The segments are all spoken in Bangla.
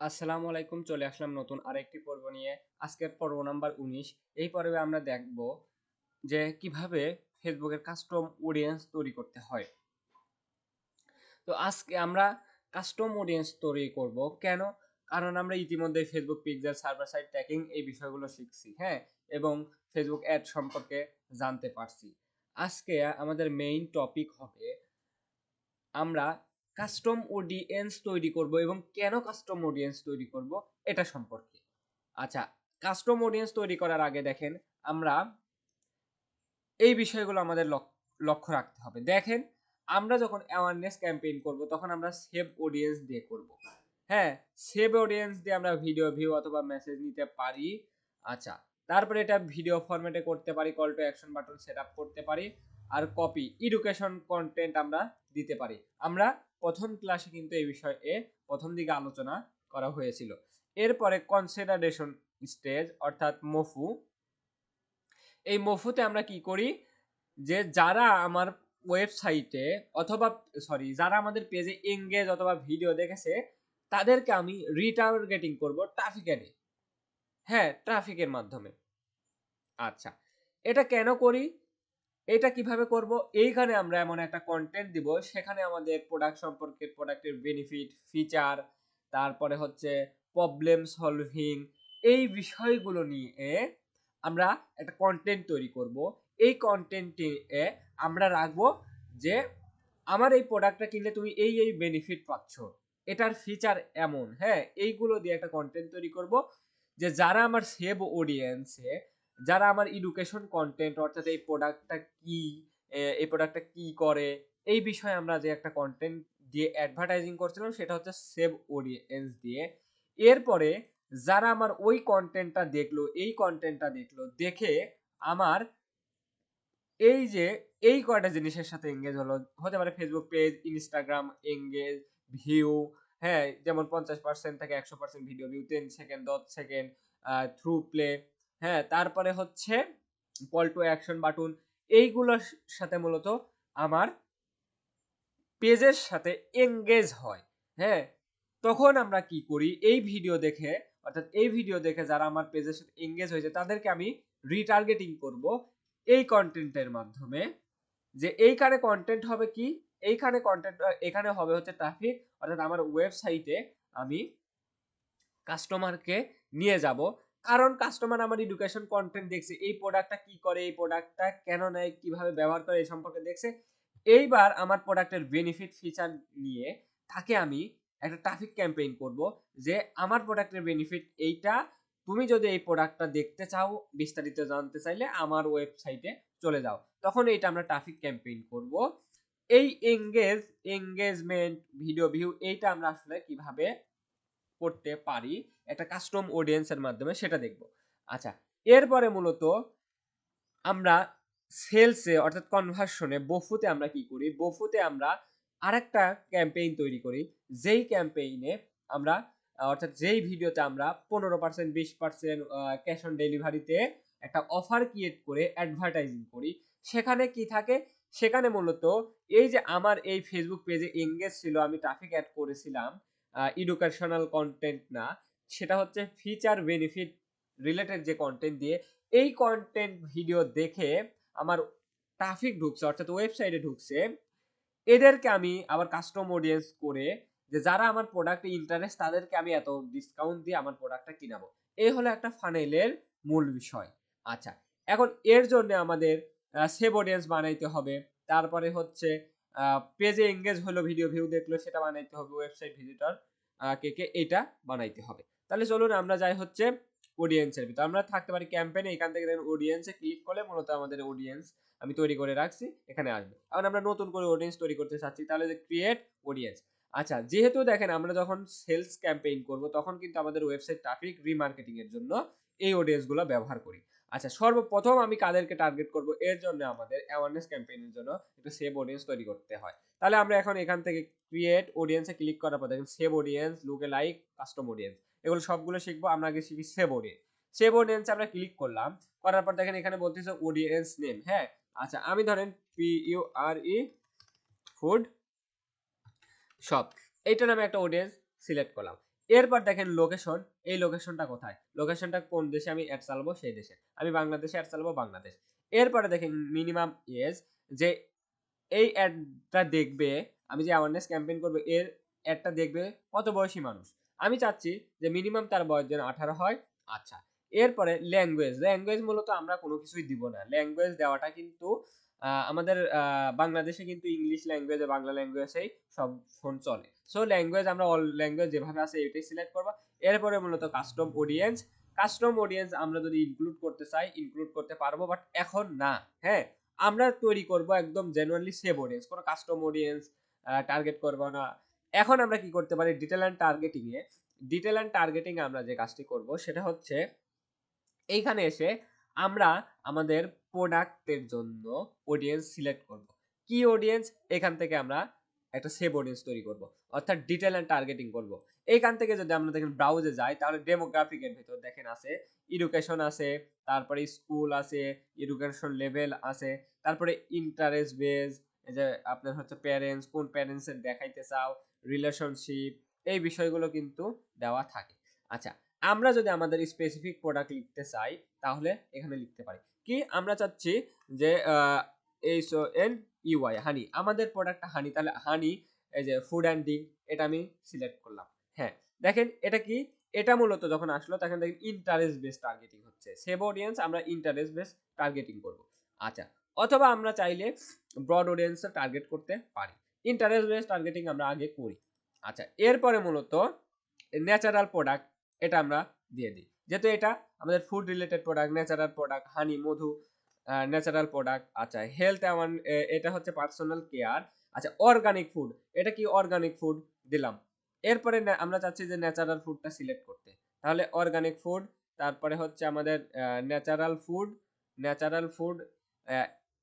আসসালামু আলাইকুম, চলে আসলাম নতুন আরেকটি পর্ব নিয়ে। আজকের পর্ব নাম্বার উনিশ। এই পর্বে আমরা দেখব যে কীভাবে ফেসবুকের কাস্টম অডিয়েন্স তৈরি করতে হয়। তো আজকে আমরা কাস্টম অডিয়েন্স তৈরি করব। কেন? কারণ আমরা ইতিমধ্যে Facebook pixel server side tracking এই বিষয়গুলো শিখছি হ্যাঁ? এবং ফেসবুক অ্যাড সম্পর্কে জানতে পারছি। আজকে আমাদের মেইন টপিক হবে আমরা কাস্টম অডিয়েন্স তৈরি করব এবং কেন কাস্টম অডিয়েন্স তৈরি করব এটা সম্পর্কে। আচ্ছা কাস্টম অডিয়েন্স তৈরি করার আগে দেখেন আমরা এই বিষয়গুলো আমাদের লক্ষ্য রাখতে হবে। দেখেন, আমরা যখন অ্যাওয়ারনেস ক্যাম্পেইন করব তখন আমরা সেভ অডিয়েন্স দিয়ে করব। হ্যাঁ সেভ অডিয়েন্স দিয়ে আমরা ভিডিও ভিউ অথবা মেসেজ নিতে পারি। আচ্ছা তারপরে এটা ভিডিও ফরম্যাটে করতে পারি call to action button set করতে পারি। আর কপি এডুকেশন কন্টেন্ট আমরা দিতে পারি। আমরা প্রথম ক্লাসে কিন্তু এই বিষয়ে প্রথম দিকে আলোচনা করা হয়েছিল। এরপরে কনসিডারেশন স্টেজ অর্থাৎ মফু। এই মফুতে আমরা কি করি? যে যারা আমার ওয়েবসাইটে অথবা সরি যারা আমাদের পেজে এঙ্গেজ অথবা ভিডিও দেখেছে, তাদেরকে আমি রিটার্গেটিং করব ট্রাফিক অ্যাডে হ্যাঁ ট্রাফিকের মাধ্যমে। আচ্ছা এটা কেন করি? এটা কীভাবে করব? এইখানে আমরা এমন একটা কন্টেন্ট দিব, সেখানে আমাদের প্রোডাক্ট সম্পর্কে প্রোডাক্টের বেনিফিট ফিচার তারপরে হচ্ছে প্রবলেম সলভিং এই বিষয়গুলো নিয়ে আমরা একটা কন্টেন্ট তৈরি করব। এই কন্টেন্টে আমরা রাখব যে আমার এই প্রোডাক্টটা কিনলে তুমি এই এই বেনিফিট পাচ্ছ। এটার ফিচার এমন হ্যাঁ? এইগুলো দিয়ে একটা কন্টেন্ট তৈরি করব যে যারা আমার সেভ অডিয়েন্সে যারা আমার এডুকেশন কন্টেন্ট অর্থাৎ এই প্রোডাক্টটা কি এই প্রোডাক্টটা কি করে, এই বিষয়ে আমরা যে একটা কন্টেন্ট দিয়ে অ্যাডভার্টাইজিং করছিলাম, সেটা হচ্ছে সেভ অডিয়েন্স দিয়ে। এরপরে যারা আমার ওই কন্টেন্টটা দেখল, এই কন্টেন্টটা দেখল, দেখে আমার এই যে, এই কয়টা জিনিসের সাথে এঙ্গেজ হলো, হতে পারে Facebook page Instagram engage view হ্যাঁ যেমন পঞ্চাশ পার্সেন্ট থেকে একশো percent video view ten second দশ সেকেন্ড থ্রু প্লে হ্যাঁ তারপরে হচ্ছে কল টু অ্যাকশন বাটন এইগুলোর সাথে মূলত আমার পেজের সাথে এঙ্গেজ হয়। হ্যাঁ তখন আমরা কি করি? এই ভিডিও দেখে, অর্থাৎ এই ভিডিও দেখে যারা আমার পেজের সাথে এঙ্গেজ হয়েছে, তাদেরকে আমি রিটার্গেটিং করব এই কন্টেন্টের মাধ্যমে। যে এইখানে কন্টেন্ট হবে কি? এইখানে কন্টেন্ট এখানে হবে হচ্ছে ট্রাফিক অর্থাৎ আমার ওয়েবসাইটে আমি কাস্টমারকে নিয়ে যাব। কারণ কাস্টমার আমার এডুকেশন কন্টেন্ট দেখছে, এই প্রোডাক্টটা কি করে, এই প্রোডাক্টটা কেন নেয়, কীভাবে ব্যবহার করে, এই সম্পর্কে দেখছে। এইবার আমার প্রোডাক্টের বেনিফিট ফিচার নিয়ে তাকে আমি একটা ট্রাফিক ক্যাম্পেইন করব যে আমার প্রোডাক্টের বেনিফিট এইটা, তুমি যদি এই প্রোডাক্টটা দেখতে চাও, বিস্তারিত জানতে চাইলে আমার ওয়েবসাইটে চলে যাও। তখন এইটা আমরা ট্রাফিক ক্যাম্পেইন করব। এই এঙ্গেজ এঙ্গেজমেন্ট ভিডিও ভিউ এইটা আমরা আসলে কীভাবে করতে পারি, একটা কাস্টম অডিয়েন্সের মাধ্যমে সেটা দেখব। আচ্ছা এরপরে মূলত আমরা সেলসে অর্থাৎ কনভার্সনে বফুতে আমরা কি করি? বফুতে আমরা আরেকটা ক্যাম্পেইন তৈরি করি। যেই ক্যাম্পেইনে আমরা, অর্থাৎ যেই ভিডিওতে আমরা পনেরো পার্সেন্ট বিশ পার্সেন্ট ক্যাশ অন ডেলিভারিতে একটা অফার ক্রিয়েট করে অ্যাডভার্টাইজিং করি, সেখানে কি থাকে? সেখানে মূলত এই যে আমার এই ফেসবুক পেজে এঙ্গেজ ছিল, আমি ট্রাফিক অ্যাড করেছিলাম এডুকেশনাল কন্টেন্ট না, সেটা হচ্ছে ফিচার বেনিফিট রিলেটেড যে কন্টেন্ট দিয়ে, এই কন্টেন্ট ভিডিও দেখে আমার ট্রাফিক ঢুকছে, অর্থাৎ ওয়েবসাইটে ঢুকছে, এদেরকে আমি আবার কাস্টম অডিয়েন্স করে যে যারা আমার প্রোডাক্টে ইন্টারেস্ট তাদেরকে আমি এত ডিসকাউন্ট দিয়ে আমার প্রোডাক্টটা কিনাবো। এই হলো একটা ফানেলের মূল বিষয়। আচ্ছা এখন এর জন্য আমাদের সেভ অডিয়েন্স বানাইতে হবে। তারপরে হচ্ছে পেজে এঙ্গেজ হলো ভিডিও ভিউ দেখল, সেটা বানাইতে হবে ওয়েবসাইট ভিজিটর কে কে এটা বানাইতে হবে। তাহলে চলুন আমরা যাই হচ্ছে অডিয়েন্সের ভিতর। আমরা থাকতে পারি ক্যাম্পেইনে এখান থেকে দেখেন অডিয়েন্সে ক্লিক করলে মূলত আমাদের অডিয়েন্স আমি তৈরি করে রাখছি, এখানে আসবে। এখন আমরা নতুন করে অডিয়েন্স তৈরি করতে চাচ্ছি, তাহলে ক্রিয়েট অডিয়েন্স আচ্ছা যেহেতু দেখেন আমরা যখন সেলস ক্যাম্পেইন করব, তখন কিন্তু আমাদের ওয়েবসাইট ট্রাফিক রিমার্কেটিং এর জন্য এই অডিয়েন্সগুলো ব্যবহার করি। আচ্ছা সর্বপ্রথম আমি কাদেরকে টার্গেট করব? এর জন্য আমাদের অ্যাওয়ারনেস ক্যাম্পেইনের জন্য একটু সেভ অডিয়েন্স তৈরি করতে হয়। তাহলে আমরা এখন এখান থেকে ক্রিয়েট অডিয়েন্সে ক্লিক করার পর দেখেন save audience lookalike custom audience এগুলো সবগুলো শিখব, আমরা আগে শিখি সেভ অডিয়েন্স সেভ অডিয়েন্সে আমরা ক্লিক করলাম, করার পর দেখেন এখানে বলতেছে অডিয়েন্স নেম হ্যাঁ? আচ্ছা আমি ধরেন P U R E food shop এইটা নামে একটা অডিয়েন্স সিলেক্ট করলাম। এরপর দেখেন লোকেশন এই লোকেশনটা কোথায়? লোকেশনটা কোন দেশে আমি অ্যাড চালাবো? সেই দেশে। আমি বাংলাদেশে অ্যাড চালাবো বাংলাদেশ। এরপরে দেখেন মিনিমাম এজ যে এই অ্যাডটা দেখবে, আমি যে অ্যাওয়ারনেস ক্যাম্পেইন করব, এর অ্যাডটা দেখবে কত বয়সী মানুষ? আমি চাচ্ছি যে মিনিমাম তার বয়স যেন আঠারো হয়। আচ্ছা। এরপরে ল্যাঙ্গুয়েজ ল্যাঙ্গুয়েজ মূলত আমরা কোনো কিছুই দিব না। ল্যাঙ্গুয়েজ দেওয়াটা কিন্তু আমাদের বাংলাদেশে কিন্তু ইংলিশ ল্যাঙ্গুয়েজে বাংলা ল্যাঙ্গুয়েজেই সব ফোন চলে। সো ল্যাঙ্গুয়েজ আমরা অল ল্যাঙ্গুয়েজ যেভাবে আছে এটাই সিলেক্ট করব। এরপরে মূলত কাস্টম অডিয়েন্স কাস্টম অডিয়েন্স আমরা যদি ইনক্লুড করতে চাই ইনক্লুড করতে পারব বাট এখন না হ্যাঁ? আমরা তৈরি করব একদম জেনুয়ানলি সেভ অডিয়েন্স কোনো কাস্টম অডিয়েন্স টার্গেট করব না। এখন আমরা কি করতে পারি? ডিটেল অ্যান্ড টার্গেটিং এ। ডিটেল অ্যান্ড টার্গেটিং আমরা যে কাজটি করব, সেটা হচ্ছে, এইখানে এসে আমরা আমাদের প্রোডাক্টের জন্য অডিয়েন্স সিলেক্ট করব। কি অডিয়েন্স এখান থেকে আমরা একটা সেভ অডিয়েন্স তৈরি করব। অর্থাৎ ডিটেল অ্যান্ড টার্গেটিং করব। এইখান থেকে যদি আমরা দেখেন ব্রাউজে যাই, তাহলে ডেমোগ্রাফিকের ভিতর দেখেন আছে এডুকেশন আছে, তারপরে স্কুল আছে এডুকেশন লেভেল আছে, তারপরে ইন্টারেস্ট বেস যে আপনার হচ্ছে প্যারেন্টস কোন প্যারেন্টসের দেখাইতে চাও রিলেশনশিপ এই বিষয়গুলো কিন্তু দেওয়া থাকে। আচ্ছা আমরা যদি আমাদের স্পেসিফিক প্রোডাক্ট লিখতে চাই, তাহলে এখানে লিখতে পারি। কি আমরা চাচ্ছি যে H O N U I honey আমাদের প্রোডাক্টটা হানি তাহলে হানি এই যে ফুড অ্যান্ড ড্রিঙ্ক এটা আমি সিলেক্ট করলাম। হ্যাঁ দেখেন এটা কি? এটা মূলত যখন আসলো, তখন দেখেন ইন্টারেস্ট বেস টার্গেটিং হচ্ছে। সেভ অডিয়েন্স আমরা ইন্টারেস্ট বেস টার্গেটিং করব। আচ্ছা অথবা আমরা চাইলে ব্রড অডিয়েন্স টার্গেট করতে পারি। ইন্টারেস্ট বেস টার্গেটিং আমরা আগে করি। আচ্ছা এরপরে মূলত ন্যাচারাল প্রোডাক্ট এটা আমরা দিয়ে দিই। যেহেতু এটা আমাদের food related product natural product honey মধু ন্যাচারাল প্রোডাক্ট আচ্ছা হেলথ এমন এটা হচ্ছে পার্সোনাল কেয়ার আচ্ছা অর্গানিক ফুড এটা কি অর্গানিক ফুড দিলাম। এরপরে আমরা চাচ্ছি যে ন্যাচারাল ফুডটা সিলেক্ট করতে। তাহলে অর্গানিক ফুড তারপরে হচ্ছে আমাদের natural food natural food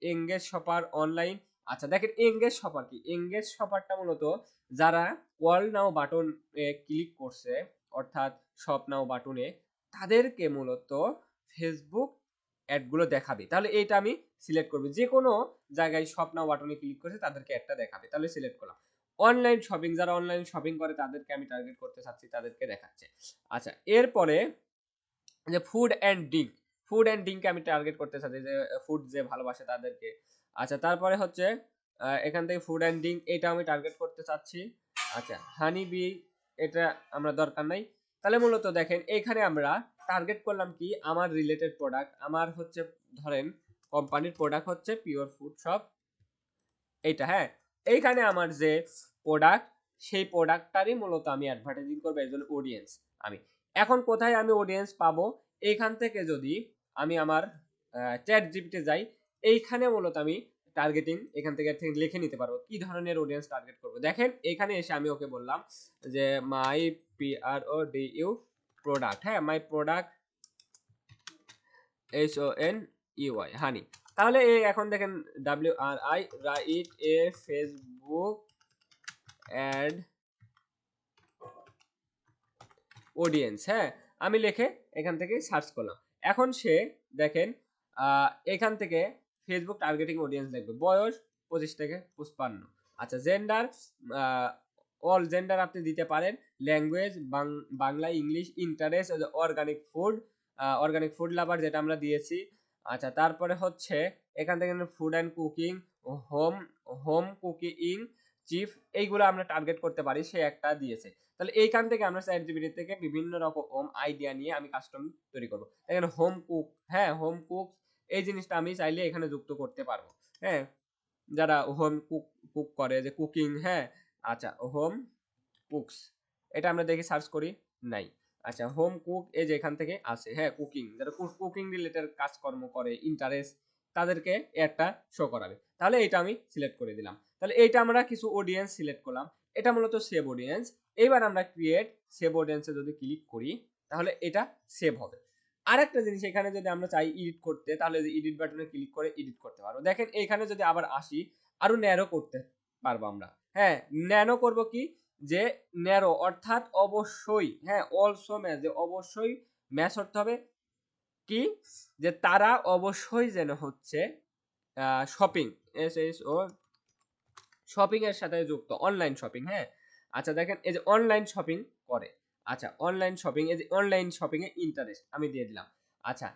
engage shopper online আচ্ছা দেখেন এঙ্গেজ শপার কি? এঙ্গেজ শপারটা মূলত যারা ওয়ার্ল্ড নাও বাটন ক্লিক করছে, অর্থাৎ শপ নাও বাটনে তাদেরকে মূলত ফেসবুক অ্যাডগুলো দেখাবে। তাহলে এইটা আমি সিলেক্ট করব। যে কোনো জায়গায় শপ নাও বাটনে ক্লিক করছে তাদেরকে একটা দেখাবে। তাহলে সিলেক্ট করলাম। অনলাইন শপিং যারা অনলাইন শপিং করে, তাদেরকে আমি টার্গেট করতে চাচ্ছি, তাদেরকে দেখাচ্ছে। আচ্ছা এরপরে যে food and drink food and ড্রিঙ্ককে আমি টার্গেট করতে চাচ্ছি, যে ফুড যে ভালোবাসে তাদেরকে। আচ্ছা তারপরে হচ্ছে এখান থেকে ফুড অ্যান্ড ড্রিঙ্ক এটা আমি টার্গেট করতে চাচ্ছি। আচ্ছা হানি বি এটা আমরা দরকার নাই। তাহলে মূলত দেখেন, এখানে আমরা টার্গেট করলাম কি? আমার রিলেটেড প্রোডাক্ট আমার হচ্ছে, ধরেন কোম্পানির প্রোডাক্ট হচ্ছে পিওর ফুড শপ এইটা হ্যাঁ? এইখানে আমার যে প্রোডাক্ট সেই প্রোডাক্টটারই মূলত আমি অ্যাডভার্টাইজিং করব একজন অডিয়েন্স আমি। এখন কোথায় আমি অডিয়েন্স পাবো? এইখান থেকে যদি আমি আমার চ্যাট জিপিতে যাই, এইখানে মূলত আমি টার্গেটিং এখান থেকে লিখে নিতে পারব। কি ধরনের অডিয়েন্স টার্গেট করব? দেখেন, এখানে এসে আমি ওকে বললাম যে my P R O D U product হ্যাঁ my product H O N U I honey তাহলে এই এখন দেখেন W R I write a Facebook ad audience হ্যাঁ আমি লিখে এখান থেকে সার্চ করলাম। এখন সে দেখেন এখান থেকে ফেসবুক টার্গেটিং অডিয়েন্স দেখবে। বয়স পঁচিশ থেকে পঁচপান্ন। আচ্ছা জেন্ডার অল জেন্ডার আপনি দিতে পারেন। Language Bangla English interest organic food organic food lover যেটা আমরা দিয়েছি। আচ্ছা তারপরে হচ্ছে এখান থেকে food and cooking home home cooking chef এইগুলো আমরা টার্গেট করতে পারি, সে একটা দিয়েছে। তাহলে এইখান থেকে আমরা চ্যাট জিবিটি থেকে বিভিন্ন রকম আইডিয়া নিয়ে আমি কাস্টম তৈরি করব। এখানে হোম কুক হ্যাঁ হোম কুক এই জিনিসটা আমি চাইলে এখানে যুক্ত করতে পারব। হ্যাঁ যারা হোম কুক কুক করে যে কুকিং হ্যাঁ আচ্ছা হোম কুকস এটা আমরা দেখি সার্চ করি নাই। আচ্ছা হোম কুক এই যে এখান থেকে আসে হ্যাঁ কুকিং যারা কুকিং রিলেটেড কাজকর্ম করে ইন্টারেস্ট তাদেরকে একটা শো করাবে। তাহলে এটা আমি সিলেক্ট করে দিলাম। তাহলে এইটা আমরা কিছু অডিয়েন্স সিলেক্ট করলাম। এটা মূলত সেভ অডিয়েন্স এইবার আমরা ক্রিয়েট সেভ অডিয়েন্সে যদি ক্লিক করি, তাহলে এটা সেভ হবে। আরেকটা জিনিস এখানে যদি আমরা চাই এডিট করতে, তাহলে যে এডিট বাটনে ক্লিক করে এডিট করতে পারব। দেখেন, এখানে যদি আবার আসি, আরও ন্যারো করতে পারব আমরা। হ্যাঁ ন্যানো করব কি? যে ন্যারো অর্থাৎ অবশ্যই হ্যাঁ অলসো ম্যাচ যে অবশ্যই ম্যাচ করতে হবে কি? যে তারা অবশ্যই যেন হচ্ছে shopping S S O shopping এর সাথে যুক্ত অনলাইন শপিং হ্যাঁ। আচ্ছা দেখেন, এই যে অনলাইন শপিং করে। আচ্ছা অনলাইন শপিং এ যে অনলাইন শপিং এ ইন্টারেস্ট আমি দিয়ে দিলাম। আচ্ছা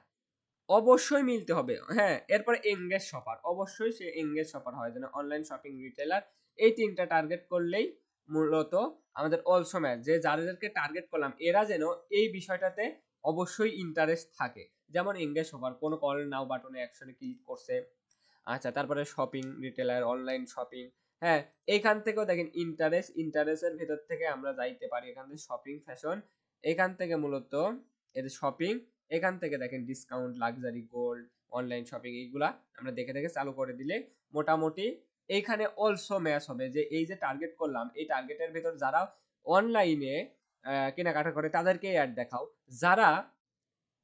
অবশ্যই মিলতে হবে হ্যাঁ এরপরে এঙ্গেজ শপার অবশ্যই সে এঙ্গেজ শপার হয়, যেন অনলাইন শপিং রিটেলার এই তিনটা টার্গেট করলেই মূলত আমাদের অলসো ম্যাচ যে যাদেরকে টার্গেট করলাম, এরা যেন এই বিষয়টাতে অবশ্যই ইন্টারেস্ট থাকে। যেমন এঙ্গেজ শপার কোনো কল নাও বাটনে অ্যাকশনে ক্লিক করছে আচ্ছা তারপরে শপিং রিটেলার অনলাইন শপিং হ্যাঁ এইখান থেকেও দেখেন ইন্টারেস্ট ইন্টারেস্টের ভেতর থেকে আমরা যাইতে পারি। এখান থেকে শপিং ফ্যাশন এখান থেকে মূলত এদের শপিং এখান থেকে দেখেন discount luxury gold online shopping এইগুলা আমরা দেখে দেখে চালু করে দিলে মোটামুটি এইখানে অলসো ম্যাচ হবে যে এই যে টার্গেট করলাম, এই টার্গেটের ভেতর যারা অনলাইনে কেনাকাটা করে তাদেরকে অ্যাড দেখাও। যারা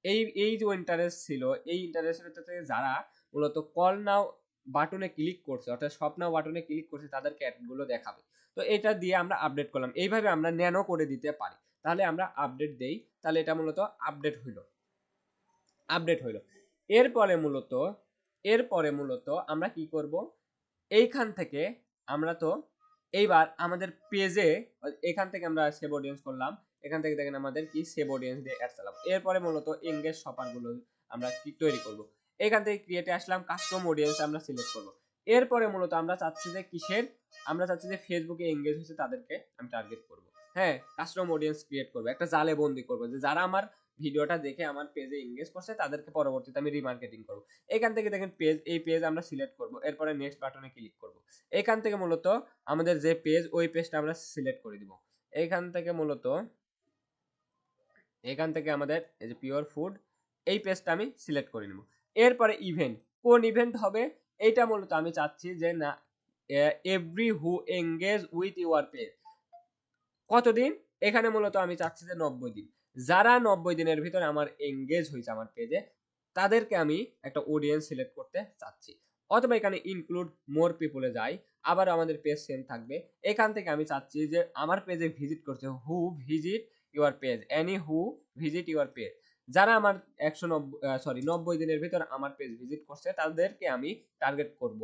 এই এই যে ইন্টারেস্ট ছিল, এই ইন্টারেস্টের ভেতর থেকে যারা মূলত কল নাও বাটনে ক্লিক করছে, অর্থাৎ নাও বাটনে ক্লিক করছে, তাদেরকে অ্যাডগুলো দেখাবে। তো এটা দিয়ে আমরা আপডেট করলাম। এইভাবে আমরা ন্যানো করে দিতে পারি। তাহলে আমরা আপডেট দেই। তাহলে এটা মূলত আপডেট হইল। আপডেট হইল। এরপরে মূলত এরপরে মূলত আমরা কি করব? এইখান থেকে আমরা তো এইবার আমাদের পেজে এখান থেকে আমরা সেভ অডিয়েন্স করলাম। এখান থেকে দেখেন আমাদের কি সেভ অডিয়েন্স দিয়ে অ্যাড চালাবো। এরপরে মূলত এঙ্গেজ শপারগুলো আমরা কি তৈরি করব? এখান থেকে ক্রিয়েটে আসলাম কাস্টম অডিয়েন্স আমরা সিলেক্ট করব। এরপরে মূলত আমরা চাচ্ছি যে কিসের? আমরা চাচ্ছি যে ফেসবুকে এঙ্গেজ হয়েছে তাদেরকে আমি টার্গেট করব। হ্যাঁ কাস্টম অডিয়েন্স ক্রিয়েট করব, একটা জালে বন্দি করব যে যারা আমার ভিডিওটা দেখে আমার পেজে এঙ্গেজ করছে তাদেরকে পরবর্তীতে আমি রিমার্কেটিং করব। এখান থেকে দেখেন পেজ এই পেজ আমরা সিলেক্ট করব, এরপরে নেক্সট বাটনে ক্লিক করব। এখান থেকে মূলত আমাদের যে পেজ ওই পেজটা আমরা সিলেক্ট করে দিব। এখান থেকে মূলত, এখান থেকে আমাদের এই যে পিওর ফুড এই পেজটা আমি সিলেক্ট করে নেব। এরপরে ইভেন্ট কোন ইভেন্ট হবে? এটা মূলত আমি চাচ্ছি যে না every who engage with your page কতদিন? এখানে মূলত আমি চাচ্ছি যে নব্বই দিন। যারা নব্বই দিনের ভিতরে আমার এঙ্গেজ হয়েছে আমার পেজে তাদেরকে আমি একটা অডিয়েন্স সিলেক্ট করতে চাচ্ছি। অথবা এখানে ইনক্লুড মোর পিপলে যাই আবার আমাদের পেজ সেম থাকবে। এখান থেকে আমি চাচ্ছি যে আমার পেজে ভিজিট করছে who visit your page any who visit your page যারা আমার একশো নব্বই সরি নব্বই দিনের ভিতর আমার পেজ ভিজিট করছে, তাদেরকে আমি টার্গেট করব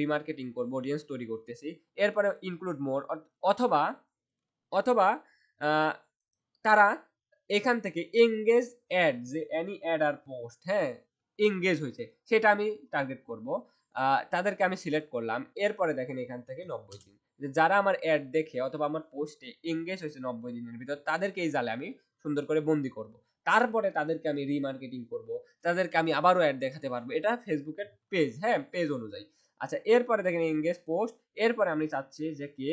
রিমার্কেটিং করব অডিয়েন্স তৈরি করতেছি। এরপরে ইনক্লুড মোর অথবা অথবা তারা এখান থেকে এঙ্গেজ অ্যাড যে অ্যানি অ্যাড আর পোস্ট হ্যাঁ এঙ্গেজ হয়েছে, সেটা আমি টার্গেট করব। তাদেরকে আমি সিলেক্ট করলাম। এরপরে দেখেন এখান থেকে নব্বই দিন। যে যারা আমার অ্যাড দেখে অথবা আমার পোস্টে এঙ্গেজ হয়েছে নব্বই দিনের ভিতর, তাদেরকে এই জালে আমি সুন্দর করে বন্দি করব। তারপরে তাদেরকে আমি রিমার্কেটিং করব, তাদেরকে আমি আবারও অ্যাড দেখাতে পারব। এটা ফেসবুকের পেজ হ্যাঁ পেজ অনুযায়ী। আচ্ছা এরপরে দেখেন এঙ্গেজ পোস্ট এরপরে আমি চাচ্ছি যে কে?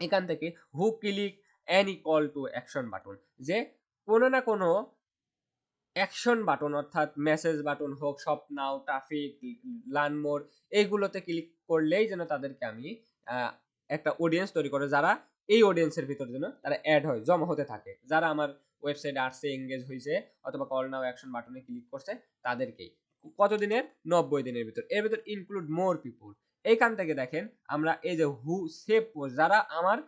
এখান থেকে who click any call to action button যে কোনো না কোনো অ্যাকশন বাটন অর্থাৎ মেসেজ বাটন হোক সব নাও ট্রাফিক লার্ন মোর এইগুলোতে ক্লিক করলেই যেন তাদেরকে আমি একটা অডিয়েন্স তৈরি করে, যারা এই অডিয়েন্সের ভিতর যেন তারা অ্যাড হয়, জমা হতে থাকে। যারা আমার ওয়েবসাইটে আসছে এঙ্গেজ হয়েছে অথবা কল নাও অ্যাকশন বাটনে ক্লিক করছে তাদেরকেই। কতদিনের? নব্বই দিনের ভিতর। এর ভিতর ইনক্লুড মোর পিপুল এইখান থেকে দেখেন আমরা এই যে হু সেভ পোস্ট যারা আমার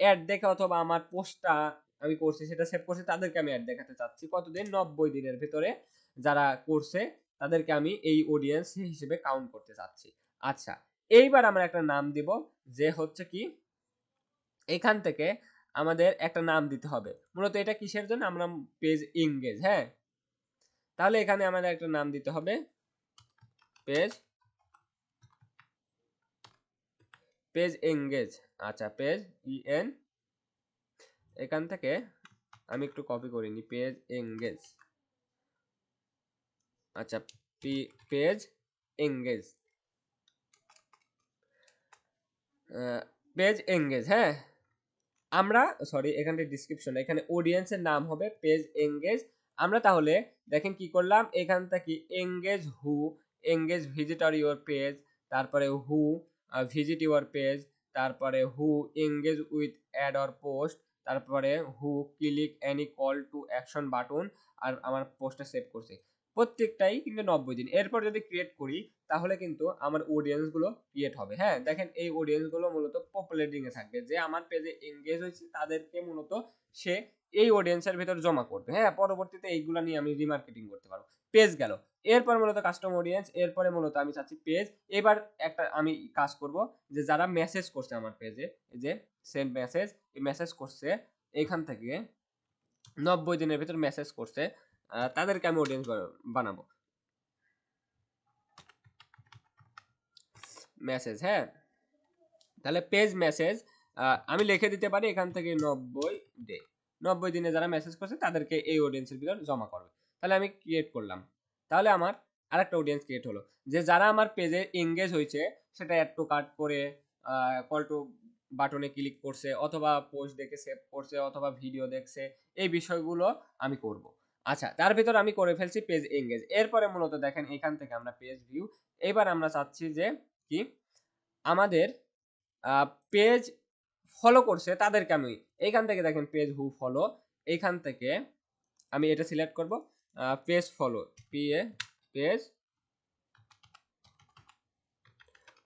অ্যাড দেখে অথবা আমার পোস্টটা আমি করছি, সেটা সেভ করছি, তাদেরকে আমি অ্যাড দেখাতে চাচ্ছি। কতদিন? নব্বই দিনের ভিতরে যারা করছে, তাদেরকে আমি এই অডিয়েন্স হিসেবে কাউন্ট করতে চাচ্ছি। আচ্ছা এইবার আমরা একটা নাম দিব, যে হচ্ছে কি, এখান থেকে আমাদের একটা নাম দিতে হবে। মূলত এটা কিসের জন্য? আমরা পেজ ইংগেজ হ্যাঁ? তাহলে এখানে আমাদের একটা নাম দিতে হবে। পেজ পেজ এঙ্গেজ আচ্ছা পেজ ইএন এখান থেকে আমি একটু কপি করে নিই পেজ এঙ্গেজ আচ্ছা পেজ এঙ্গেজ পেজ এঙ্গেজ হ্যাঁ? আমরা সরি এখানে ডিসক্রিপশন এখানে অডিয়েন্সের নাম হবে পেজ এঙ্গেজ আমরা তাহলে দেখেন কি করলাম, এখান থেকে engage who engage visitor your page তারপরে হু ভিজিট ইউর পেজ তারপরে who engage with ad or post তারপরে who click any call to action button আর আমার পোস্টটা সেভ করছে। প্রত্যেকটাই কিন্তু নব্বই দিন। এরপর যদি ক্রিয়েট করি, তাহলে কিন্তু আমার অডিয়েন্সগুলো ক্রিয়েট হবে। হ্যাঁ দেখেন এই অডিয়েন্সগুলো মূলত পপুলারিংয়ে থাকবে। যে আমার পেজে এঙ্গেজ হয়েছে, তাদেরকে মূলত সে এই অডিয়েন্সের ভিতর জমা করবে। হ্যাঁ পরবর্তীতে এইগুলো নিয়ে আমি রিমার্কেটিং করতে পারব। পেজ গেল। এরপর মূলত কাস্টম অডিয়েন্স এরপরে মূলত আমি চাচ্ছি পেজ এবার একটা আমি কাজ করব যে যারা মেসেজ করছে আমার পেজে যে সেন্ড মেসেজ এই মেসেজ করছে, এখান থেকে নব্বই দিনের ভিতর মেসেজ করছে তাদেরকে আমি অডিয়েন্স বানাবো। মেসেজ হ্যাঁ? তাহলে পেজ মেসেজ আমি লিখে দিতে পারি এখান থেকে নব্বই ডে নব্বই দিনে যারা মেসেজ করছে, তাদেরকে এই অডিয়েন্সের ভিতর জমা করবে। তাহলে আমি ক্রিয়েট করলাম। তাহলে আমার আরেকটা অডিয়েন্স ক্রিয়েট হলো। যে যারা আমার পেজে এঙ্গেজ হয়েছে, সেটা অ্যাড টু কার্ট করে কল টু বাটনে ক্লিক করছে, অথবা পোস্ট দেখে সেভ করছে, অথবা ভিডিও দেখছে, এই বিষয়গুলো আমি করব। আচ্ছা তার ভিতর আমি করে ফেলছি পেজ এঙ্গেজ এরপরে মূলত দেখেন এখান থেকে আমরা পেজ ভিউ এবার আমরা চাচ্ছি যে কি? আমাদের পেজ ফলো করছে তাদেরকে আমি। এইখান থেকে দেখেন পেজ হু ফলো এইখান থেকে আমি এটা সিলেক্ট করব। Page follow P A page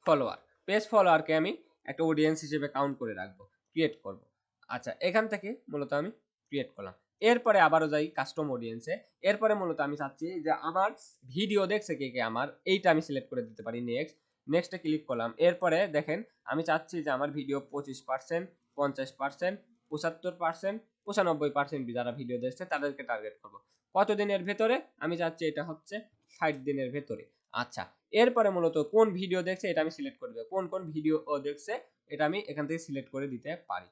follower page ফলোয়ারকে আমি একটা অডিয়েন্স হিসেবে কাউন্ট করে রাখব ক্রিয়েট করব। আচ্ছা এখান থেকে মূলত আমি ক্রিয়েট করলাম। এরপরে আবারও যাই কাস্টম অডিয়েন্সে এরপরে মূলত আমি চাচ্ছি যে আমার ভিডিও দেখছে কে কে আমার, এইটা আমি সিলেক্ট করে দিতে পারি নেক্সট নেক্সটে ক্লিক করলাম। এরপরে দেখেন, আমি চাচ্ছি যে আমার ভিডিও পঁচিশ পার্সেন্ট পঞ্চাশ পার্সেন্ট পঁচাত্তর পার্সেন্ট পঁচানব্বই পার্সেন্ট যারা ভিডিও দেখছে তাদেরকে টার্গেট করব। কত দিনের ভেতরে? আমি চাচ্ছি এটা হচ্ছে ষাট দিনের ভেতরে। আচ্ছা এরপরে মূলত কোন ভিডিও দেখছে এটা আমি সিলেক্ট করে দেবো। কোন কোন ভিডিও দেখছে এটা আমি এখান থেকে সিলেক্ট করে দিতে পারি।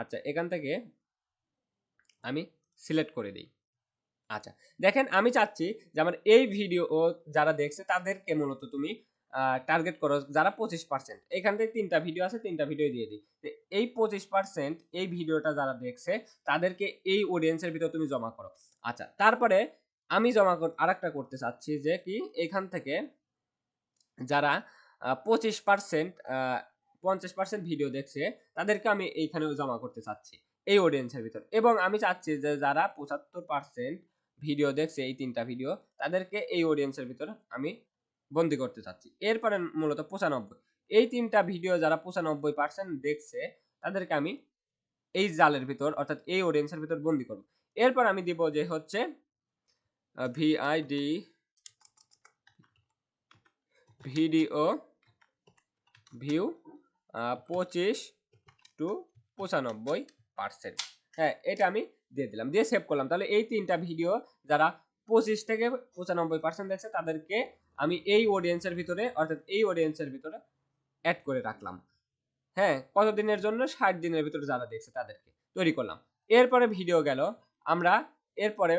আচ্ছা এখান থেকে আমি সিলেক্ট করে দিই। আচ্ছা দেখেন আমি চাচ্ছি যে আমার এই ভিডিও যারা দেখছে তাদেরকে মূলত তুমি টার্গেট করো যারা পঁচিশ পার্সেন্ট এখান থেকে তিনটা ভিডিও আছে, তিনটা ভিডিও দিয়ে দিই। এই পঁচিশ পার্সেন্ট এই ভিডিওটা যারা দেখছে তাদেরকে এই অডিয়েন্সের ভিতর তুমি জমা করো। আচ্ছা তারপরে আমি জমা কর, আরেকটা করতে চাচ্ছি যে কি এখান থেকে যারা পঁচিশ পার্সেন্ট পঞ্চাশ পার্সেন্ট ভিডিও দেখছে তাদেরকে আমি এইখানেও জমা করতে চাচ্ছি। এই অডিয়েন্সের ভিতর। এবং আমি চাচ্ছি যে যারা পঁচাত্তর পার্সেন্ট ভিডিও দেখছে, এই তিনটা ভিডিও তাদেরকে এই অডিয়েন্সের ভিতর আমি বন্দি করতে চাচ্ছি। এরপরে মূলত পঁচানব্বই। এই তিনটা ভিডিও যারা পঁচানব্বই পার্সেন্ট দেখছে, তাদেরকে আমি এই জালের ভিতর, অর্থাৎ এই অডিয়েন্সের ভিতর বন্দি করব। এরপর আমি দিব যে হচ্ছে V I D video view পঁচিশ টু পঁচানব্বই। পার্সেন্ট হ্যাঁ এটা আমি দিয়ে দিলাম। দিয়ে সেভ করলাম। তাহলে এই তিনটা ভিডিও যারা পঁচিশ থেকে পঁচানব্বই পার্সেন্ট দেখছে, তাদেরকে আমি এই অডিয়েন্সের ভিতরে, অর্থাৎ এই অডিয়েন্সের ভিতরে অ্যাড করে রাখলাম। হ্যাঁ কত দিনের জন্য? ষাট দিনের ভিতরে যারা দেখছে, তাদেরকে তৈরি করলাম। এরপরে ভিডিও গেল। আমরা এরপরে,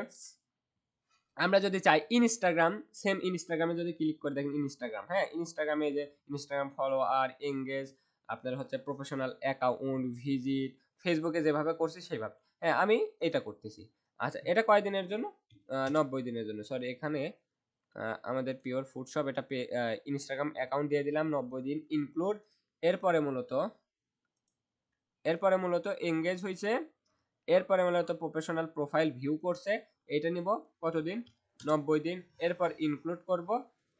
আমরা যদি চাই ইনস্টাগ্রাম সেম ইনস্টাগ্রামে যদি ক্লিক করে দেখেন ইনস্টাগ্রাম হ্যাঁ ইনস্টাগ্রামে যে ইনস্টাগ্রাম ফলোয়ার এঙ্গেজ আপনার হচ্ছে প্রফেশনাল অ্যাকাউন্ট ভিজিট ফেসবুকে যেভাবে করছি, সেইভাবে। হ্যাঁ আমি এটা করতেছি। আচ্ছা এটা কয় দিনের জন্য নব্বই দিনের জন্য। সরি এখানে আমাদের পিওর ফুড শপ এটা ইনস্টাগ্রাম অ্যাকাউন্ট দিয়ে দিলাম, নব্বই দিন ইনক্লুড এরপরে মূলত এরপরে মূলত এঙ্গেজ হয়েছে এরপরে মূলত প্রফেশনাল প্রোফাইল ভিউ করছে। এটা নিব কতদিন? নব্বই দিন। এরপর ইনক্লুড করব।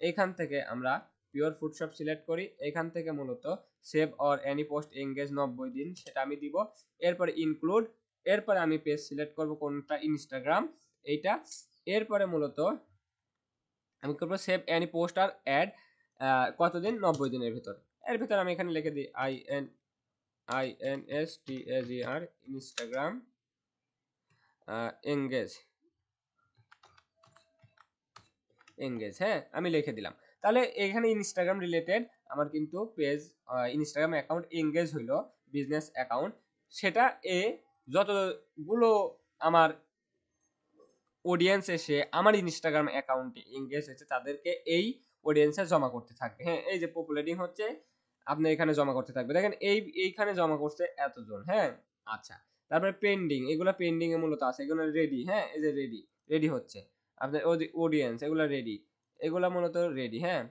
এখান থেকে আমরা পিওর ফুড শপ সিলেক্ট করি, এখান থেকে মূলত save or any post engage নব্বই দিন সেটা আমি দিব। এরপরে ইনক্লুড এরপরে আমি পেজ সিলেক্ট করব কোনটা ইনস্টাগ্রাম এইটা। এরপরে মূলত আমি করব save any post or ad কতদিন? নব্বই দিনের ভিতর। এর ভিতরে আমি এখানে লিখে দিই I N I N S T A G R Instagram engage engage হ্যাঁ আমি লিখে দিলাম। তাহলে এখানে ইনস্টাগ্রাম রিলেটেড আমার কিন্তু পেজ ইনস্টাগ্রাম অ্যাকাউন্ট এঙ্গেজ হইল বিজনেস অ্যাকাউন্ট সেটা এ যতগুলো আমার অডিয়েন্স এসে আমার ইনস্টাগ্রাম অ্যাকাউন্টে এঙ্গেজ হয়েছে, তাদেরকে এই অডিয়েন্সে জমা করতে থাকবে। হ্যাঁ এই যে পপুলেটিং হচ্ছে, আপনি এখানে জমা করতে থাকবে। দেখেন, এই, এইখানে জমা করছে এতজন হ্যাঁ? আচ্ছা তারপরে পেন্ডিং এগুলো পেন্ডিং এ মূলত আছে, এগুলো রেডি হ্যাঁ? এই যে রেডি রেডি হচ্ছে। আপনার অডিয়েন্স এগুলো রেডি এগুলো মূলত রেডি হ্যাঁ?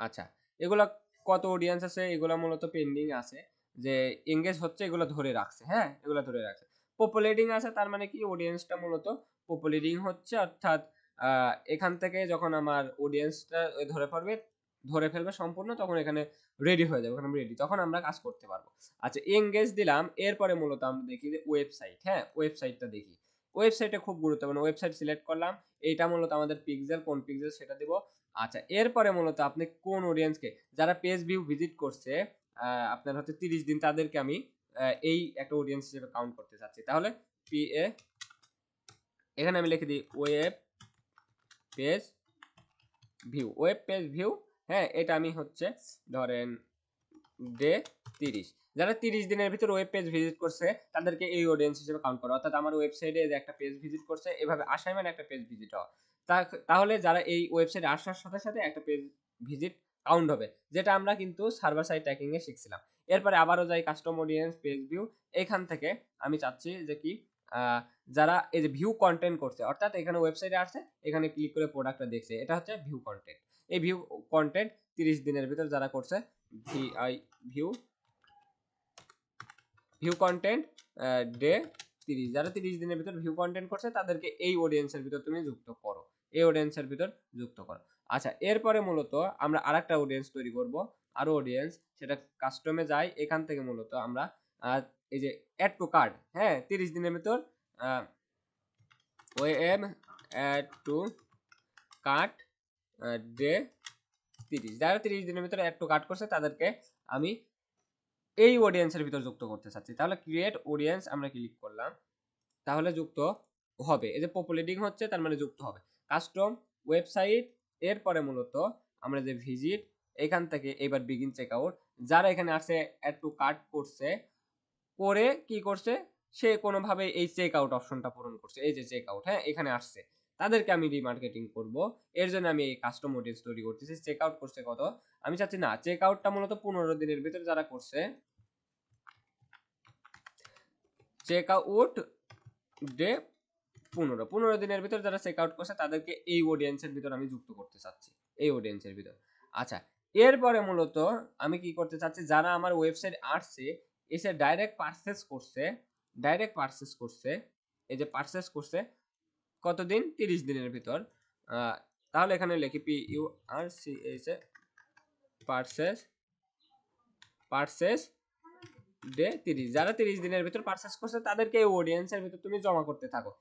আচ্ছা এগুলা কত অডিয়েন্স আছে? এগুলো মূলত পেন্ডিং আছে যে এঙ্গেজ হচ্ছে, এগুলো ধরে রাখছে হ্যাঁ? এগুলো ধরে রাখছে। পপুলেটিং আছে, তার মানে কি? অডিয়েন্সটা মূলত পপুলেটিং হচ্ছে, অর্থাৎ এখান থেকে যখন আমার অডিয়েন্সটা ধরে পড়বে, ধরে ফেলবে সম্পূর্ণ, তখন এখানে রেডি হয়ে যাবে, ওখানে রেডি তখন আমরা কাজ করতে পারব। আচ্ছা এঙ্গেজ দিলাম, এরপরে মূলত আমরা দেখি যে ওয়েবসাইট হ্যাঁ? ওয়েবসাইটটা দেখি। ওয়েবসাইটে খুব গুরুত্বপূর্ণ ওয়েবসাইট সিলেক্ট করলাম এটা মূলত আমাদের পিক্সেল কোন পিক্সেল সেটা দিব। আচ্ছা এরপরে মূলত আপনি কোন অডিয়েন্সকে যারা পেজ ভিউ ভিজিট করছে আপনার হচ্ছে তিরিশ দিন তাদেরকে আমি এই একটা অডিয়েন্স হিসেবে কাউন্ট করতে চাচ্ছি। তাহলে পি এ এখানে আমি লিখে দিই web page view web page view হ্যাঁ এটা আমি হচ্ছে ধরেন ডে তিরিশ। যারা তিরিশ দিনের ভিতর ওয়েব পেজ ভিজিট করছে, তাদেরকে এই অডিয়েন্স হিসেবে কাউন্ট করা। অর্থাৎ আমার ওয়েবসাইটে যে একটা পেজ ভিজিট করছে, এভাবে আসাই মানে একটা পেজ ভিজিট হওয়া। তাহলে যারা এই ওয়েবসাইটে আসার সাথে সাথে একটা পেজ ভিজিট কাউন্ট হবে, যেটা আমরা কিন্তু সার্ভার সাইড ট্র্যাকিং এ শিখছিলাম। এরপরে আবারও যাই কাস্টম অডিয়েন্স পেজ ভিউ এখান থেকে আমি চাচ্ছি যে কি যারা এই যে ভিউ কন্টেন্ট করছে, অর্থাৎ এখানে ওয়েবসাইটে আসছে, এখানে ক্লিক করে প্রোডাক্টটা দেখছে, এটা হচ্ছে ভিউ কন্টেন্ট এই ভিউ কন্টেন্ট তিরিশ দিনের ভিতর যারা করছে V I view view content day তিরিশ। যারা তিরিশ দিনের ভিতর ভিউ কন্টেন্ট করছে, তাদেরকে এই অডিয়েন্সের ভিতর তুমি যুক্ত করো। এই অডিয়েন্সের ভিতর যুক্ত করো। আচ্ছা এরপরে মূলত আমরা আরেকটা অডিয়েন্স তৈরি করব। আরও অডিয়েন্স সেটা কাস্টমে যাই এখান থেকে মূলত আমরা এই যে অ্যাড টু কার্ড হ্যাঁ তিরিশ দিনের ভিতর O M add to card day তিরিশ। যারা তিরিশ দিনের ভিতরে অ্যাড টু কার্ড করছে, তাদেরকে আমি এই অডিয়েন্সের ভিতর যুক্ত করতে চাচ্ছি। তাহলে ক্রিয়েট অডিয়েন্স আমরা ক্লিক করলাম। তাহলে যুক্ত হবে। এই যে পপুলেটিং হচ্ছে, তার মানে যুক্ত হবে। কাস্টম ওয়েবসাইট এরপরে মূলত আমরা যে ভিজিট এখান থেকে এবার বিগিন চেক আউট যারা এখানে আসে অ্যাড টু কার্ট করছে, করে কি করছে? সে কোনোভাবে এই চেক আউট অপশনটা পূরণ করছে। এই যে চেক আউট হ্যাঁ? এখানে আসছে। তাদেরকে আমি রিমার্কেটিং করব। এর জন্য আমি এই কাস্টম অডিয়েন্স তৈরি করতেছি। চেক আউট করছে কত? আমি চাচ্ছি না চেক আউটটা মূলত পনেরো দিনের ভিতরে যারা করছে চেক আউট ডে পনেরো। পনেরো দিনের ভিতর যারা চেক আউট করছে, তাদেরকে এই অডিয়েন্সের ভিতর আমি যুক্ত করতে চাচ্ছি। এই অডিয়েন্সের ভিতর। আচ্ছা এরপরে মূলত আমি কি করতে চাচ্ছি, যারা আমার ওয়েবসাইট আসছে, এসে ডাইরেক্ট পারচেস করছে ডাইরেক্ট পারচেস করছে, এই যে পারচেস করছে কতদিন? তিরিশ দিনের ভিতর। তাহলে এখানে লিখি P U R C S A purchase purchase day তিরিশ। যারা তিরিশ দিনের ভিতর পারচেস করছে, তাদেরকে এই অডিয়েন্সের ভিতর তুমি জমা করতে থাকো।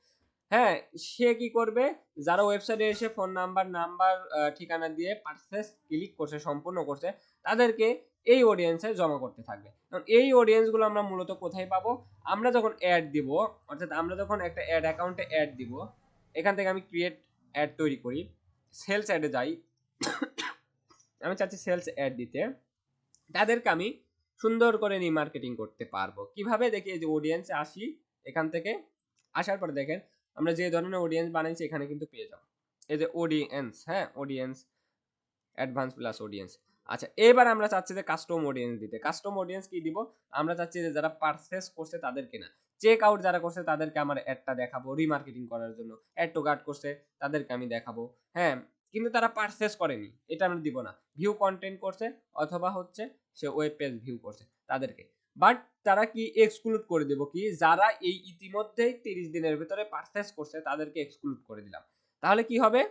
হ্যাঁ সে কি করবে? যারা ওয়েবসাইটে এসে ফোন নাম্বার নাম্বার ঠিকানা দিয়ে পারচেস ক্লিক করছে, সম্পূর্ণ করছে, তাদেরকে এই অডিয়েন্সে জমা করতে থাকবে। কারণ এই অডিয়েন্সগুলো আমরা মূলত কোথায় পাবো? আমরা যখন অ্যাড দিব, অর্থাৎ আমরা যখন একটা অ্যাড অ্যাকাউন্টে অ্যাড দিব এখান থেকে আমি ক্রিয়েট অ্যাড তৈরি করি। সেলস অ্যাডে যাই। আমি চাচ্ছি সেলস অ্যাড দিতে। তাদেরকে আমি সুন্দর করে রিমার্কেটিং করতে পারব। কীভাবে? দেখি এই যে অডিয়েন্সে আসি, এখান থেকে আসার পরে দেখেন, আমরা যে ধরনের অডিয়েন্স বানাইছি, এখানে কিন্তু পেয়ে যাব। এই যে অডিয়েন্স হ্যাঁ? অডিয়েন্স অ্যাডভান্স প্লাস অডিয়েন্স আচ্ছা এবার আমরা চাচ্ছি যে কাস্টম অডিয়েন্স দিতে। কাস্টম অডিয়েন্স কি দিব? আমরা চাচ্ছি যে যারা পারচেস করছে তাদেরকে না। চেক আউট যারা করছে, তাদেরকে আমার অ্যাডটা দেখাবো রিমার্কেটিং করার জন্য। অ্যাড টু গার্ড করছে, তাদেরকে আমি দেখাবো। হ্যাঁ কিন্তু তারা পারচেস করেনি, এটা আমি দিব না। ভিউ কন্টেন্ট করছে, অথবা হচ্ছে সে ওয়েব পেজ ভিউ করছে তাদেরকে। বাট তারা কি এক্সক্লুড করে দেব কি? যারা এই ইতিমধ্যেই তিরিশ দিনের ভিতরে পারচেস করছে, তাদেরকে এক্সক্লুড করে দিলাম। তাহলে কি হবে?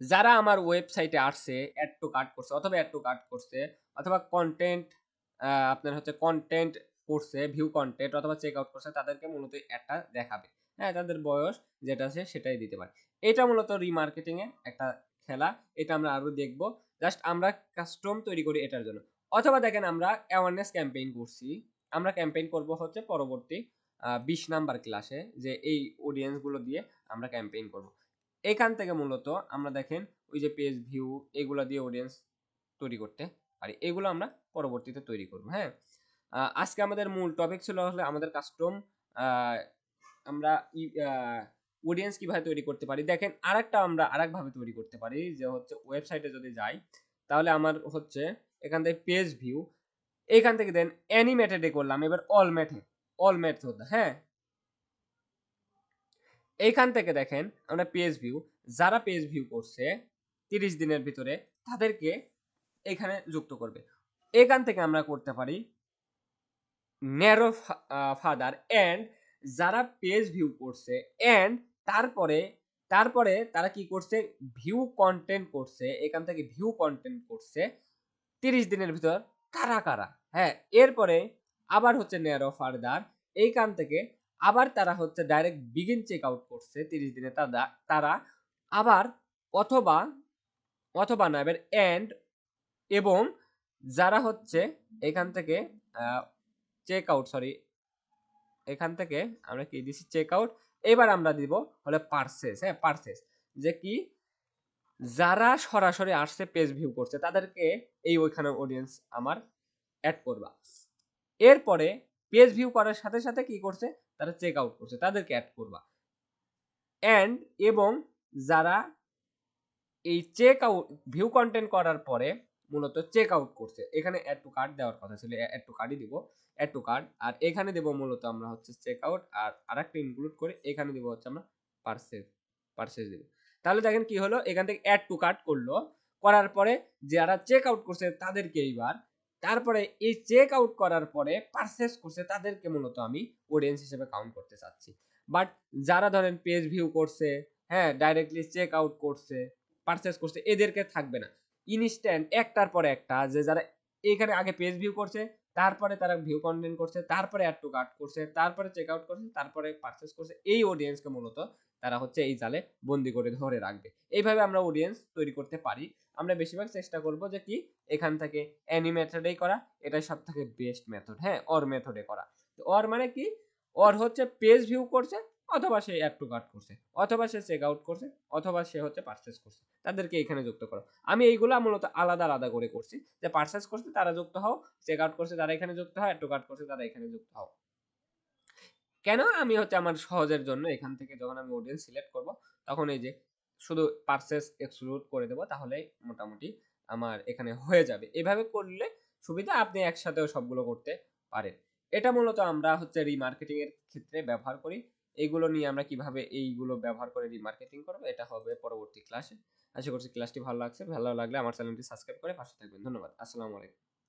যারা আমার ওয়েবসাইটে আসছে অ্যাড টু কার্ট করছে, অথবা অ্যাড টু কার্ট করছে, অথবা কন্টেন্ট আপনার হচ্ছে কন্টেন্ট করছে ভিউ কন্টেন্ট অথবা চেক আউট করছে, তাদেরকে মূলত একটা দেখাবে। হ্যাঁ তাদের বয়স যেটা আছে সেটাই দিতে পারে। এটা মূলত রিমার্কেটিং এর একটা খেলা। এটা আমরা আরও দেখব। জাস্ট আমরা কাস্টম তৈরি করি এটার জন্য। অথবা দেখেন আমরা অ্যাওয়ারনেস ক্যাম্পেইন করছি। আমরা ক্যাম্পেইন করব হচ্ছে পরবর্তী বিশ নাম্বার ক্লাসে যে এই অডিয়েন্সগুলো দিয়ে আমরা ক্যাম্পেইন করব। এখান থেকে মূলত আমরা দেখেন ওই যে পেজ ভিউ এগুলো দিয়ে অডিয়েন্স তৈরি করতে পারি। এগুলো আমরা পরবর্তীতে তৈরি করব। হ্যাঁ? আজকে আমাদের মূল টপিক ছিল হলে আমাদের কাস্টম আমরা অডিয়েন্স কীভাবে তৈরি করতে পারি। দেখেন, আরেকটা আমরা আরেকভাবে তৈরি করতে পারি যে হচ্ছে ওয়েবসাইটে যদি যাই, তাহলে আমার হচ্ছে এখান থেকে পেজ ভিউ এখান থেকে দেন অ্যানিমেটেডে করলাম, এবার অল মেথড অল মেথড হ্যাঁ? এইখান থেকে দেখেন আমরা পেজ ভিউ যারা পেজ ভিউ করছে তিরিশ দিনের ভিতরে, তাদেরকে এখানে যুক্ত করবে। এখান থেকে আমরা করতে পারি ন্যারো ফাদার অ্যান্ড যারা পেজ ভিউ করছে অ্যান্ড তারপরে তারপরে তারা কি করছে? ভিউ কন্টেন্ট করছে, এখান থেকে ভিউ কন্টেন্ট করছে, তিরিশ দিনের ভিতর কারা কারা? হ্যাঁ এরপরে আবার হচ্ছে ন্যারো ফার্দার এইখান থেকে আবার তারা হচ্ছে ডাইরেক্ট বিগিন চেক আউট করছে তিরিশ দিনে তারা তারা আবার অথবা অথবা না, এবার এন্ড এবং যারা হচ্ছে এখান থেকে চেক আউট সরি এখান থেকে আমরা কি দিছি চেক আউট এবার আমরা দিব হলে পারচেস হ্যাঁ পারচেস যে কি, যারা সরাসরি আসছে পেজ ভিউ করছে, তাদেরকে এই ওইখানে অডিয়েন্স আমার অ্যাড করবা। এরপরে পেজ ভিউ করার সাথে সাথে কি করছে? তারা চেক আউট করছে, তাদেরকে অ্যাড করবা। অ্যান্ড এবং যারা এই চেক আউট ভিউ কন্টেন্ট করার পরে মূলত চেক আউট করছে। এখানে অ্যাড টু কার্ড দেওয়ার কথা ছিল অ্যাড টু কার্ডই দিব অ্যাড টু কার্ড আর এখানে দেব মূলত আমরা হচ্ছে চেক আউট আর আরেকটা ইনক্লুড করে এখানে দেব হচ্ছে আমরা পারচেজ পারচেজ দেব। তাহলে দেখেন কি হলো, এখান থেকে অ্যাড টু কার্ড করল, করার পরে যারা চেক আউট করছে তাদেরকে এইবার, তারপরে এই চেক আউট করার পরে পারচেস করছে তাদেরকে মূলত আমি অডিয়েন্স হিসেবে কাউন্ট করতে চাচ্ছি। বাট যারা ধরেন পেজ ভিউ করছে হ্যাঁ ডাইরেক্টলি চেক আউট করছে পারচেস করছে, এদেরকে থাকবে না। ইনস্ট্যান্ট একটার পরে একটা, যে যারা এখানে আগে পেজ ভিউ করছে, তারপরে তারা ভিউ কন্টেন্ট করছে, তারপরে অ্যাড টু কার্ট করছে, তারপরে চেক আউট করছে, তারপরে পারচেস করছে, এই অডিয়েন্সকে মূলত তারা হচ্ছে এই জালে বন্দি করে ধরে রাখবে। এইভাবে আমরা অডিয়েন্স তৈরি করতে পারি। আমরা বেশিরভাগ চেষ্টা করব যে কি? এখান থেকে অ্যানি মেথডেই করা, এটাই সব থেকে বেস্ট মেথড হ্যাঁ অর মেথডে করা। তো অর মানে কি? অর হচ্ছে পেজ ভিউ করছে অথবা সে অ্যাড টু কার্ট করছে, অথবা সে চেক আউট করছে, অথবা সে হচ্ছে পারচেস করছে। তাদেরকে এখানে যুক্ত করো। আমি এইগুলো মূলত আলাদা আলাদা করে করছি। যে পারচেস করছে, তারা যুক্ত হও চেক আউট করছে, তারা এখানে যুক্ত হয় অ্যাড টু কার্ট করছে, তারা এখানে যুক্ত হও। কেন আমি হচ্ছে আমার সহজের জন্য এখান থেকে যখন আমি অডিয়েন্স সিলেক্ট করব, তখন এই যে শুধু পারচেস এক্সক্লুড করে দেবো, তাহলে মোটামুটি আমার এখানে হয়ে যাবে। এভাবে করলে সুবিধা, আপনি একসাথেও সবগুলো করতে পারেন। এটা মূলত আমরা হচ্ছে রিমার্কেটিং এর ক্ষেত্রে ব্যবহার করি। এইগুলো নিয়ে আমরা কীভাবে এইগুলো ব্যবহার করে রিমার্কেটিং করব, এটা হবে পরবর্তী ক্লাসে আশা করছি ক্লাসটি ভালো লাগছে। ভালো লাগলে আমার চ্যানেলটি সাবস্ক্রাইব করে পাশে থাকবেন। ধন্যবাদ। আসসালামু আলাইকুম।